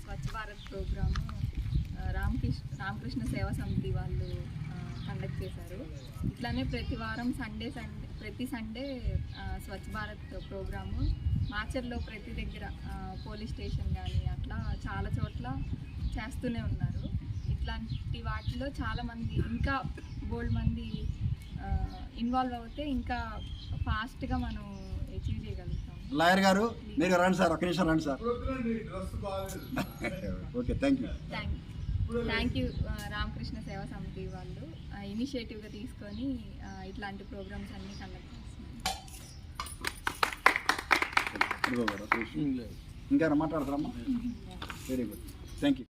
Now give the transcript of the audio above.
స్వచ్ఛ Bharat programme Ramakrishna Ramakrishna Seva సమితి వాళ్ళు conduct చేశారు. ఇట్లానే ప్రతి వారం సండే సండే ప్రతి సండే స్వచ్ఛ భారత్ ప్రోగ్రాము. మాచర్లో ప్రతి దగ్గర పోలీస్ స్టేషన్ కానీ అట్లా చాలా చోట్ల చేస్తూనే ఉన్నారు. ఇట్లాంటి వాటిలో చాలామంది ఇంకా బోల్డ్ మంది ఇన్వాల్వ్ అవుతే ఇంకా ఫాస్ట్గా మనం అచీవ్ చేయగలుగుతాం. లాయర్ గారు మీరు రండి సార్ ఒక్క నిమిషం రండి sir. Okay thank you. Thank thank you Ramakrishna Seva Samithi వాళ్ళు. ఇనిషియేటివ్గా తీసుకొని ఇట్లాంటి ప్రోగ్రామ్స్ అన్నీ కండక్ట్ చేస్తున్నారు. ఇంకా మాట్లాడతారమ్మా? Very good thank you